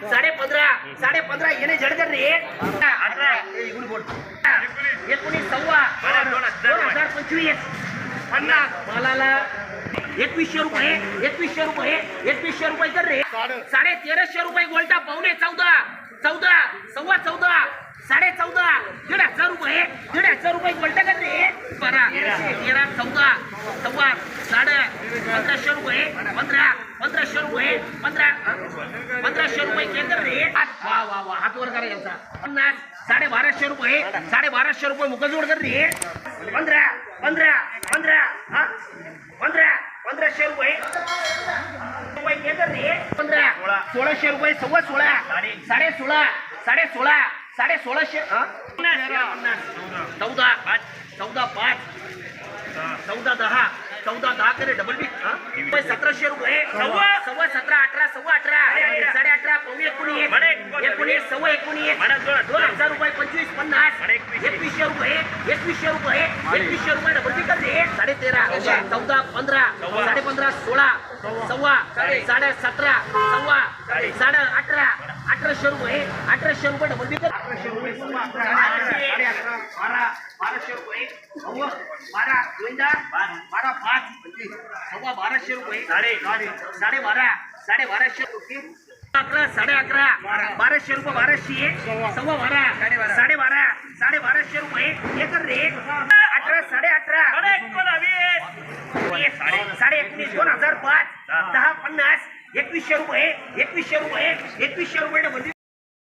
साडे पंधरा साडे पंधरा येणे झडकर रे. अठरा ए, इकडून बोल. एकोणीस सव्वा दोन हजार पंचवीस. पन्नास. मालाला एकवीसशे रुपये एकवीसशे रुपये एकवीसशे रुपये कर रे. साडे तेराशे रुपये गोल्टा पावणे चौदा चौदा सव्वा चौदा साडे चौदा दीड हजार रुपये दीड हजार रुपये गोल्टा कर रे. बारा तेरा चौदा सव्वा साडे पंधराशे रुपये पंधरा पंधराशे रुपये पंधरा केंद्र रे वा वा वा. हात वर करा यांचा. पन्नास साडे बाराशे रुपये. साडे बाराशे रुपये मुखजोड कर रे. पंधरा पंधरा पंधरा. हा? पंधरा पंधराशे रुपये. रुपये केंद्र रे. पंधरा सोळाशे रुपये सव्वा सोळा. साडे सोळा साडे सोळा साडे सोळाशे चौदा पाच. चौदा पाच. चौदा दहा. चौदा दहा करे डबल बी सतराशे रुपये. सव्वा सव्वा सतरा अठरा सव्वा अठरा साडे अठरा पावणे एकोणीस एकोणीस सव्वा एकोणीस. दोन हजार रुपये पंचवीस पन्नास. एकवीसशे रुपये एकवीसशे रुपये एकवीसशे रुपये डबल साडे तेरा चौदा. पंधरा साडे पंधरा सोळा सव्वा साडे. सतरा सव्वा साडे. अठरा अठराशे रुपये अठराशे रुपये डबल बी कर. अठराशे रुपये सव्वा अकरा साडे अकरा बारा बाराशे रुपये सव्वा बारा गोविंदा बारा. पाच सव्वा बाराशे रुपये साडे साडे बारा साडे बाराशे रुपये अकरा साडे अकरा. बाराशे रुपये बाराशे. सव्वा. बारा. साडे बारा. साडे बाराशे रुपये. एक रे. अठरा साडे अठरा साडे एकोणीस दोन हजार पाच. दहा पन्नास. एकवीसशे रुपये. एकवीसशे रुपये. एकवीसशे रुपये.